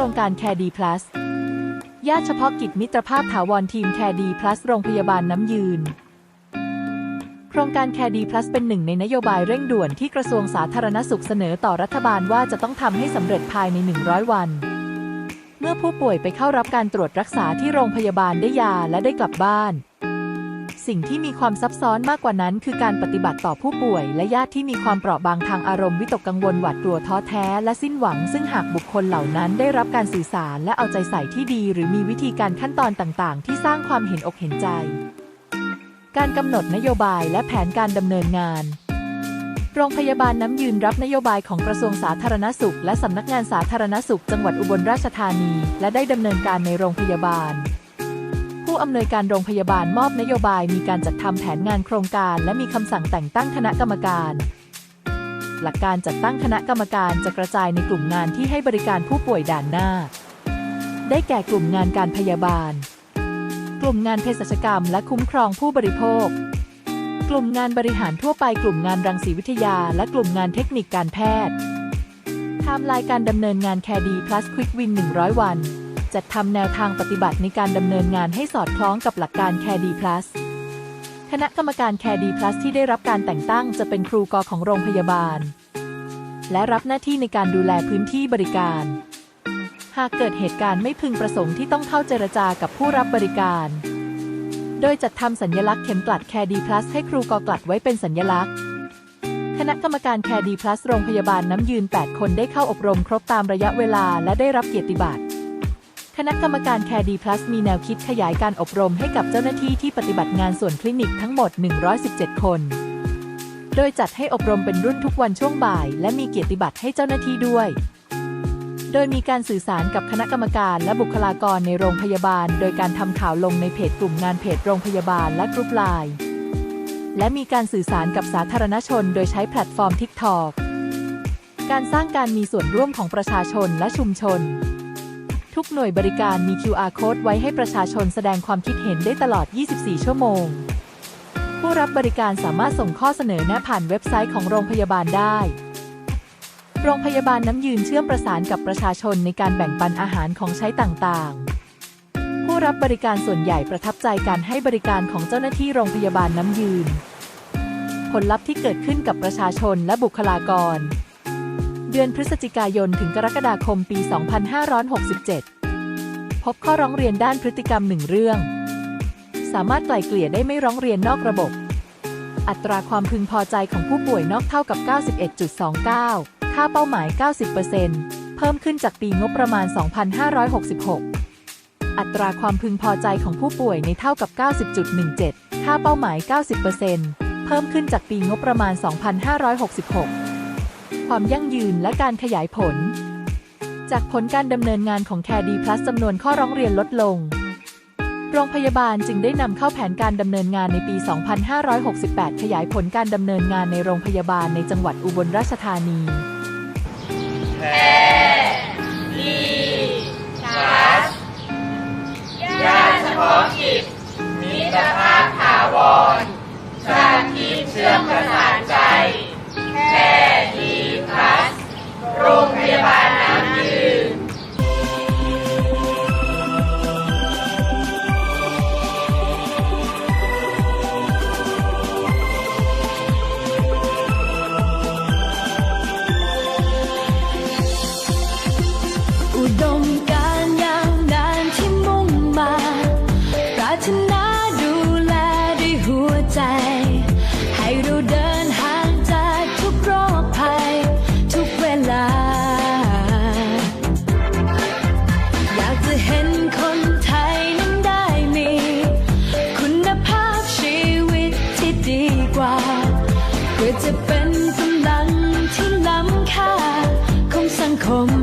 รงการแคดีพลัสญาติเฉพาะกิจมิตรภาพถาวรทีมแคดีพลัสโรงพยาบาลน้ำยืน โครงการแคดีพลัสเป็นหนึ่งในนโยบายเร่งด่วนที่กระทรวงสาธารณสุขเสนอต่อรัฐบาลว่าจะต้องทำให้สำเร็จภายใน 100 วัน เมื่อผู้ป่วยไปเข้ารับการตรวจรักษาที่โรงพยาบาลได้ยาและได้กลับบ้าน สิ่งที่มีความซับซ้อนมากกว่านั้น คือการปฏิบัติต่อผู้ป่วย และญาติที่มีความเปราะบางทางอารมณ์วิตกกังวลหวาดกลัวท้อแท้ และสิ้นหวัง ซึ่งหากบุคคลเหล่านั้นได้รับการสื่อสารและเอาใจใส่ที่ดี หรือมีวิธีการขั้นตอนต่าง ๆ ที่สร้างความเห็นอกเห็นใจ การกำหนดนโยบายและแผนการดำเนินงานโรงพยาบาลน้ำยืนรับนโยบายของกระทรวงสาธารณสุข และสำนักงานสาธารณสุข จังหวัดอุบลราชธานี และได้ดำเนินการในโรงพยาบาล ผู้อำนวยการโรงพยาบาลมอบนโยบายมีการจัดทำแผนงานโครงการ และมีคำสั่งแต่งตั้งคณะกรรมการ หลักการจัดตั้งคณะกรรมการจะกระจายในกลุ่มงานที่ให้บริการผู้ป่วยด่านหน้า ได้แก่กลุ่มงานการพยาบาล กลุ่มงานเภสัชกรรม และคุ้มครองผู้บริโภค กลุ่มงานบริหารทั่วไป กลุ่มงานรังสีวิทยา และกลุ่มงานเทคนิคการแพทย์ไทม์ไลน์การดำเนินงานแคดี plus quick win 100 วัน จัดทำแนวทางปฏิบัติในการดำเนินงานให้สอดคล้องกับหลักการแคดี plus คณะกรรมการแคดี plus ที่ได้รับการแต่งตั้งจะเป็นครูกอของโรงพยาบาล และรับหน้าที่ในการดูแลพื้นที่บริการ หากเกิดเหตุการณ์ไม่พึงประสงค์ที่ต้องเข้าเจรจากับผู้รับบริการ โดยจัดทำสัญลักษณ์เข็มกลัดแคดี plus ให้ครูกอกลัดไว้เป็นสัญลักษณ์คณะกรรมการแคดี plus โรงพยาบาลน้ำยืน 8 คนได้เข้าอบรมครบตามระยะเวลาและได้รับเกียรติบัตร คณะกรรมการแคดี plus มีแนวคิดขยายการอบรมให้กับเจ้าหน้าที่ที่ปฏิบัติงานส่วนคลินิกทั้งหมด 117 คน โดยจัดให้อบรมเป็นรุ่นทุกวันช่วงบ่าย และมีเกียรติบัตรให้เจ้าหน้าที่ด้วย โดยมีการสื่อสารกับคณะกรรมการและบุคลากรในโรงพยาบาล โดยการทำข่าวลงในเพจกลุ่มงานเพจโรงพยาบาลและกรุ๊ปไลน์ และมีการสื่อสารกับสาธารณชน โดยใช้แพลตฟอร์ม TikTok การสร้างการมีส่วนร่วมของประชาชนและชุมชน ทุกหน่วยบริการมี QR code ไว้ให้ประชาชนแสดงความคิดเห็นได้ตลอด 24 ชั่วโมง ผู้รับบริการสามารถส่งข้อเสนอแนะผ่านเว็บไซต์ของโรงพยาบาลได้ โรงพยาบาลน้ำยืนเชื่อมประสานกับประชาชนในการแบ่งปันอาหารของใช้ต่างๆ ผู้รับบริการส่วนใหญ่ประทับใจการให้บริการของเจ้าหน้าที่โรงพยาบาลน้ำยืน ผลลัพธ์ที่เกิดขึ้นกับประชาชนและบุคลากร เดือนพฤศจิกายนถึงกรกฎาคมปี 2567 พบข้อร้องเรียนด้านพฤติกรรมหนึ่งเรื่อง สามารถไกล่เกลี่ยได้ไม่ร้องเรียนนอกระบบ อัตราความพึงพอใจของผู้ป่วยนอกเท่ากับ 91.29 ค่าเป้าหมาย 90%เพิ่มขึ้นจากปีงบประมาณ 2566 อัตราความพึงพอใจของผู้ป่วยในเท่ากับ 90.17 ค่าเป้าหมาย 90%เพิ่มขึ้นจากปีงบประมาณ 2566 ความยั่งยืนและการขยายผล จากผลการดำเนินงานของแคดีพลัสจำนวนข้อร้องเรียนลดลง โรงพยาบาลจึงได้นำเข้าแผนการดำเนินงานในปี 2568 ขยายผลการดำเนินงานในโรงพยาบาลในจังหวัดอุบลราชธานีญ จะเป็นกำลังที่ล้ำค่าของสังคม